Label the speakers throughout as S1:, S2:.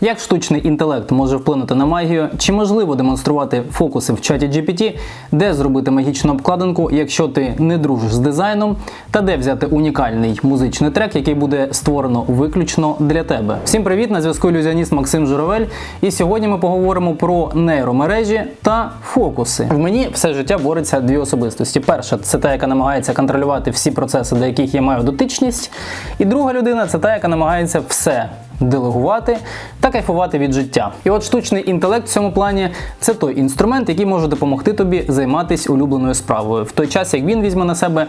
S1: Як штучний інтелект може вплинути на магію? Чи можливо демонструвати фокуси в чаті GPT, де зробити магічну обкладинку, якщо ти не дружиш з дизайном, та де взяти унікальний музичний трек, який буде створено виключно для тебе? Всім привіт! На зв'язку ілюзіоніст Максим Журавель. І сьогодні ми поговоримо про нейромережі та фокуси. В мені все життя бореться дві особистості. Перша це та, яка намагається контролювати всі процеси, до яких я маю дотичність, і друга людина це та, яка намагається все делегувати та кайфувати від життя. І от штучний інтелект в цьому плані це той інструмент, який може допомогти тобі займатися улюбленою справою, в той час як він візьме на себе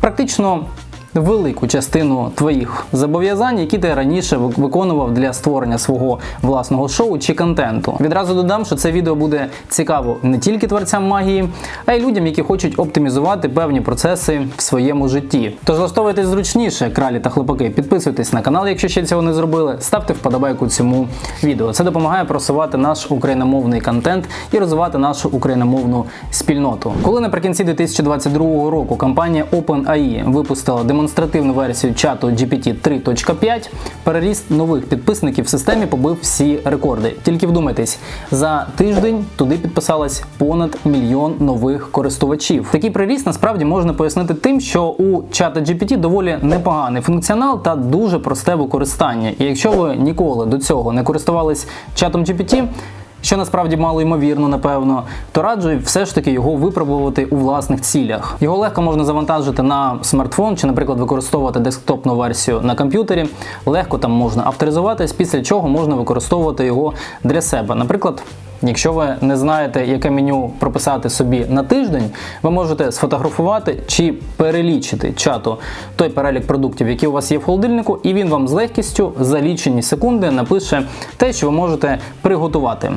S1: практично. Велику частину твоїх зобов'язань, які ти раніше виконував для створення свого власного шоу чи контенту. Відразу додам, що це відео буде цікаво не тільки творцям магії, а й людям, які хочуть оптимізувати певні процеси в своєму житті. Тож влаштовуйтесь зручніше, кралі та хлопаки. Підписуйтесь на канал, якщо ще цього не зробили. Ставте вподобайку цьому відео. Це допомагає просувати наш україномовний контент і розвивати нашу україномовну спільноту. Коли наприкінці 2022 року компанія OpenAI випустила демонстративну версію чату GPT 3.5, переріст нових підписників в системі побив всі рекорди. Тільки вдумайтесь, за тиждень туди підписалось понад мільйон нових користувачів. Такий приріст насправді можна пояснити тим, що у чата GPT доволі непоганий функціонал та дуже просте використання. І якщо ви ніколи до цього не користувались чатом GPT, що насправді мало ймовірно, напевно, то раджу все ж таки його випробувати у власних цілях. Його легко можна завантажити на смартфон чи, наприклад, використовувати десктопну версію на комп'ютері. Легко там можна авторизуватись, після чого можна використовувати його для себе. Наприклад. Якщо ви не знаєте, яке меню прописати собі на тиждень, ви можете сфотографувати чи перелічити чату той перелік продуктів, які у вас є в холодильнику, і він вам з легкістю за лічені секунди напише те, що ви можете приготувати.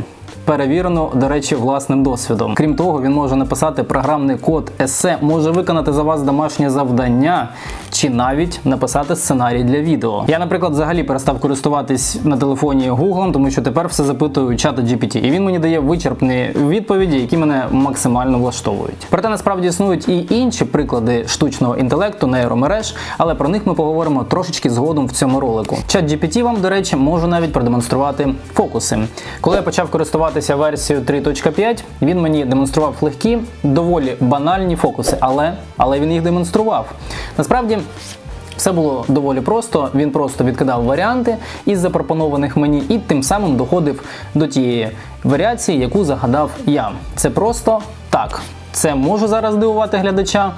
S1: Перевірено, до речі, власним досвідом. Крім того, він може написати програмний код есе, може виконати за вас домашнє завдання, чи навіть написати сценарій для відео. Я, наприклад, взагалі перестав користуватись на телефоні Google, тому що тепер все запитую чата GPT, і він мені дає вичерпні відповіді, які мене максимально влаштовують. Проте насправді існують і інші приклади штучного інтелекту, нейромереж, але про них ми поговоримо трошечки згодом в цьому ролику. Чат GPT вам, до речі, можу навіть продемонструвати фокуси. Коли я почав користуватися версією 3.5, він мені демонстрував легкі, доволі банальні фокуси, але, але він їх демонстрував. Насправді. Все було доволі просто. Він просто відкидав варіанти із запропонованих мені, і тим самим доходив до тієї варіації, яку загадав я. Це просто так. Це може зараз дивувати глядача.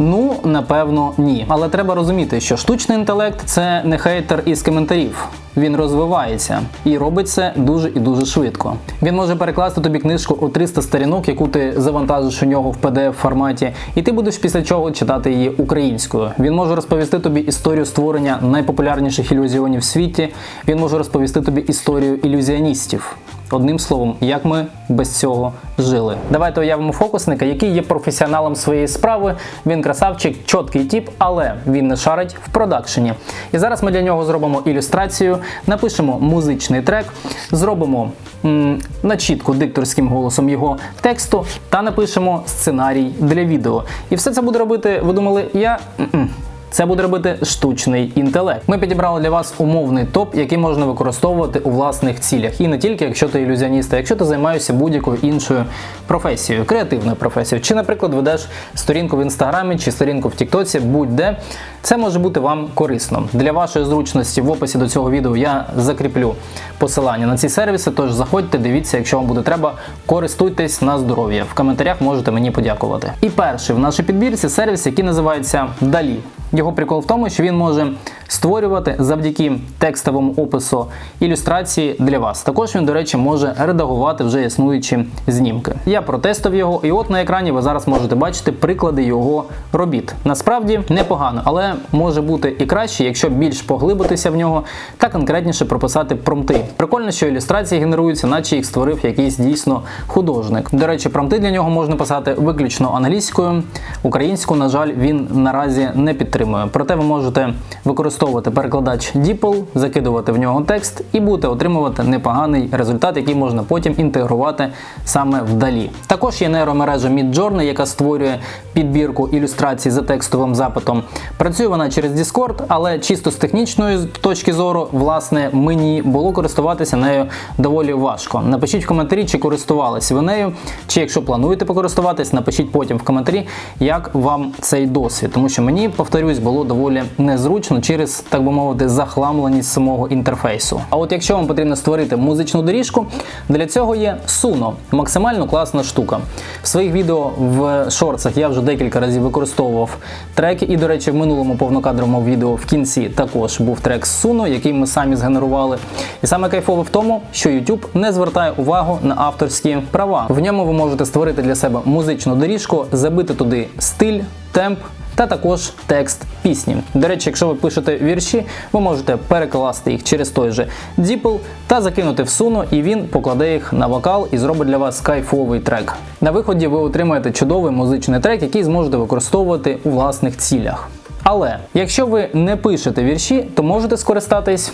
S1: Ну, напевно, ні. Але треба розуміти, що штучний інтелект це не хейтер із коментарів. Він розвивається і робить це дуже і дуже швидко. Він може перекласти тобі книжку у 300 сторінок, яку ти завантажиш у нього в pdf форматі, і ти будеш після чого читати її українською. Він може розповісти тобі історію створення найпопулярніших ілюзіонів в світі. Він може розповісти тобі історію ілюзіоністів. Одним словом, як ми без цього жили. Давайте уявимо фокусника, який є професіоналом своєї справи. Він красавчик, чіткий тип, але він не шарить в продакшені. І зараз ми для нього зробимо ілюстрацію, напишемо музичний трек, зробимо м, начітку дикторським голосом його тексту та напишемо сценарій для відео. І все це буде робити, ви думали, я. М-м. Це буде робити штучний інтелект. Ми підібрали для вас умовний топ, який можна використовувати у власних цілях. І не тільки якщо ти ілюзіоніст, а якщо ти займаєшся будь-якою іншою професією, креативною професією, чи, наприклад, ведеш сторінку в інстаграмі чи сторінку в Тіктоці, будь-де. Це може бути вам корисно. Для вашої зручності в описі до цього відео я закріплю посилання на ці сервіси. Тож заходьте, дивіться, якщо вам буде треба, користуйтесь на здоров'я. В коментарях можете мені подякувати. І перший в нашій підбірці сервіс, який називається Далі. Його прикол в тому, що він може створювати завдяки текстовому опису ілюстрації для вас. Також він, до речі, може редагувати вже існуючі знімки. Я протестив його, і от на екрані ви зараз можете бачити приклади його робіт. Насправді непогано, але може бути і краще, якщо більш поглибитися в нього та конкретніше прописати промти. Прикольно, що ілюстрації генеруються, наче їх створив якийсь дійсно художник. До речі, промти для нього можна писати виключно англійською. Українську, на жаль, він наразі не підтримує отримує. Проте ви можете використовувати перекладач DeepL, закидувати в нього текст і будете отримувати непоганий результат, який можна потім інтегрувати саме вдалі. Також є нейромережа Midjourney, яка створює підбірку ілюстрацій за текстовим запитом. Працює вона через Discord, але чисто з технічної точки зору, власне, мені було користуватися нею доволі важко. Напишіть в коментарі, чи користувалися ви нею, чи якщо плануєте покористуватись, напишіть потім в коментарі, як вам цей досвід. Тому що мені, повторюсь, було доволі незручно через, так би мовити, захламленість самого інтерфейсу. А от якщо вам потрібно створити музичну доріжку, для цього є Suno. Максимально класна штука. В своїх відео в шорцах я вже декілька разів використовував треки, і, до речі, в минулому повнокадровому відео в кінці також був трек з Suno, який ми самі згенерували. І саме кайфове в тому, що YouTube не звертає увагу на авторські права. В ньому ви можете створити для себе музичну доріжку, забити туди стиль, темп. Та також текст пісні. До речі, якщо ви пишете вірші, ви можете перекласти їх через той же DeepL та закинути в Suno, і він покладе їх на вокал і зробить для вас кайфовий трек. На виході ви отримаєте чудовий музичний трек, який зможете використовувати у власних цілях. Але якщо ви не пишете вірші, то можете скористатись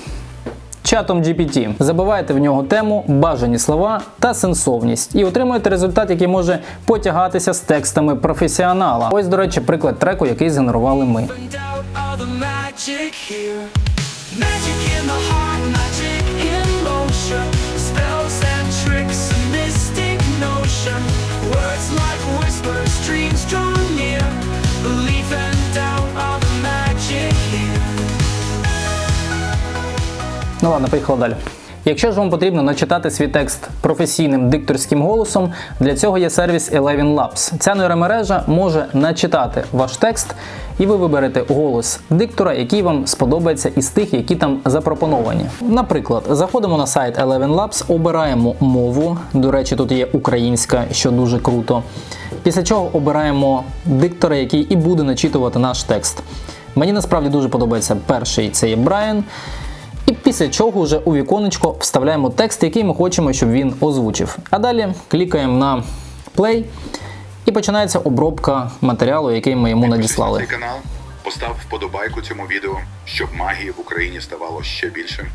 S1: чатом GPT. Забивайте в нього тему, бажані слова та сенсовність, і отримуєте результат, який може потягатися з текстами професіонала. Ось, до речі, приклад треку, який згенерували ми.
S2: Magic in the heart,
S1: Ну ладно, поїхали далі. Якщо ж вам потрібно начитати свій текст професійним дикторським голосом, для цього є сервіс Eleven Labs. Ця нейромережа може начитати ваш текст, і ви виберете голос диктора, який вам сподобається із тих, які там запропоновані. Наприклад, заходимо на сайт Eleven Labs, обираємо мову. До речі, тут є українська, що дуже круто. Після чого обираємо диктора, який і буде начитувати наш текст. Мені насправді дуже подобається перший це є Брайан. І після чого вже у віконечко вставляємо текст, який ми хочемо, щоб він озвучив. А далі клікаємо на play і починається обробка матеріалу, який ми йому надіслали.
S3: Цей канал, постав вподобайку цьому відео, щоб магії в Україні ставало ще більше.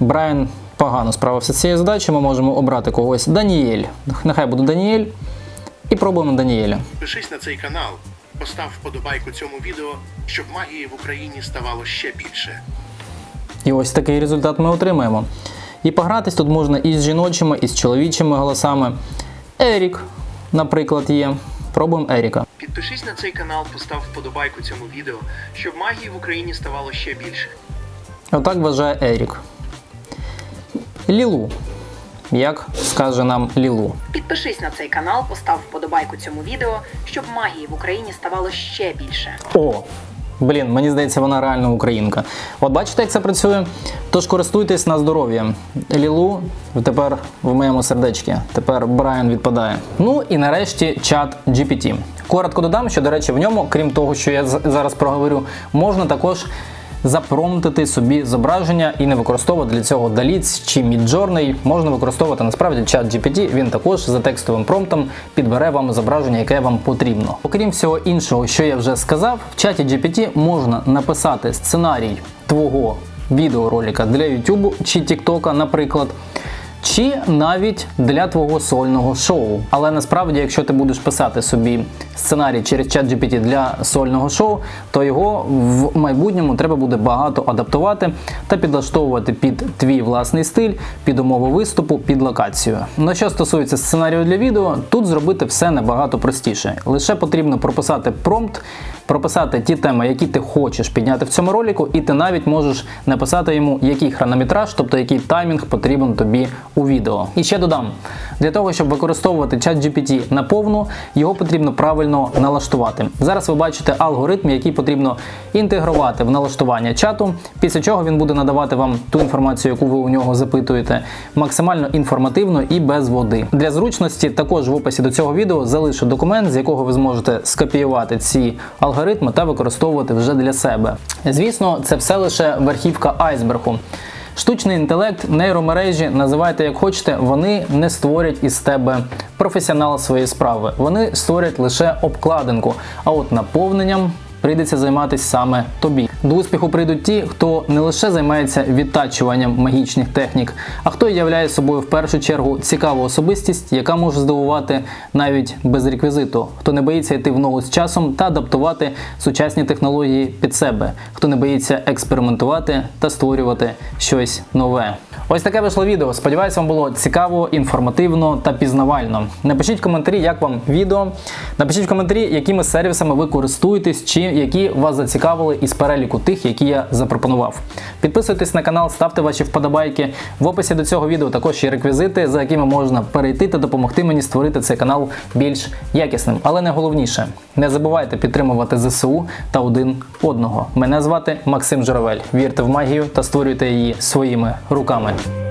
S1: Брайан погано справився з цією задачею. Ми можемо обрати когось Даніель. Нехай буде Даніель. І пробуємо Даніеля.
S4: Підпишись на цей канал, постав вподобайку цьому відео, щоб магії в Україні ставало ще більше.
S1: І ось такий результат ми отримаємо. І погратись тут можна і з жіночими, і з чоловічими голосами. Ерік, наприклад, є. Пробуємо Еріка.
S4: Підпишись на цей канал, постав вподобайку цьому відео, щоб магії в Україні ставало ще більше.
S1: Отак вважає Ерік. Лілу. Як скаже нам Лілу.
S5: Підпишись на цей канал, постав вподобайку цьому відео, щоб магії в Україні ставало ще більше.
S1: О! Блін, мені здається, вона реально українка. От бачите, як це працює? Тож користуйтесь на здоров'я. Лілу тепер в моєму сердечці. Тепер Брайан відпадає. Ну і нарешті чат GPT. Коротко додам, що, до речі, в ньому, крім того, що я зараз проговорю, можна також запромптити собі зображення і не використовувати для цього Dalits чи Midjourney. Можна використовувати насправді чат GPT. Він також за текстовим промптом підбере вам зображення, яке вам потрібно. Окрім всього іншого, що я вже сказав, в чаті GPT можна написати сценарій твого відеоролика для YouTube чи TikTok, наприклад чи навіть для твого сольного шоу. Але насправді, якщо ти будеш писати собі сценарій через ChatGPT для сольного шоу, то його в майбутньому треба буде багато адаптувати та підлаштовувати під твій власний стиль, під умови виступу, під локацію. Ну що стосується сценарію для відео, тут зробити все набагато простіше. Лише потрібно прописати промпт, прописати ті теми, які ти хочеш підняти в цьому ролику, і ти навіть можеш написати йому, який хронометраж, тобто який таймінг потрібен тобі у відео. І ще додам: для того, щоб використовувати чат GPT наповну, його потрібно правильно налаштувати. Зараз ви бачите алгоритм, який потрібно інтегрувати в налаштування чату, після чого він буде надавати вам ту інформацію, яку ви у нього запитуєте, максимально інформативно і без води. Для зручності також в описі до цього відео залишу документ, з якого ви зможете скопіювати ці алгоритми та використовувати вже для себе. Звісно, це все лише верхівка айсбергу. Штучний інтелект, нейромережі, називайте як хочете, вони не створять із тебе професіонала своєї справи. Вони створять лише обкладинку. А от наповненням прийдеться займатися саме тобі. До успіху прийдуть ті, хто не лише займається відтачуванням магічних технік, а хто являє собою в першу чергу цікаву особистість, яка може здивувати навіть без реквізиту, хто не боїться йти в ногу з часом та адаптувати сучасні технології під себе, хто не боїться експериментувати та створювати щось нове. Ось таке вийшло відео. Сподіваюся, вам було цікаво, інформативно та пізнавально. Напишіть в коментарі, як вам відео. Напишіть в коментарі, якими сервісами ви користуєтесь, чи які вас зацікавили із переліку тих, які я запропонував. Підписуйтесь на канал, ставте ваші вподобайки. В описі до цього відео також є реквізити, за якими можна перейти та допомогти мені створити цей канал більш якісним. Але найголовніше, не забувайте підтримувати ЗСУ та один одного. Мене звати Максим Журавель. Вірте в магію та створюйте її своїми руками. Bye.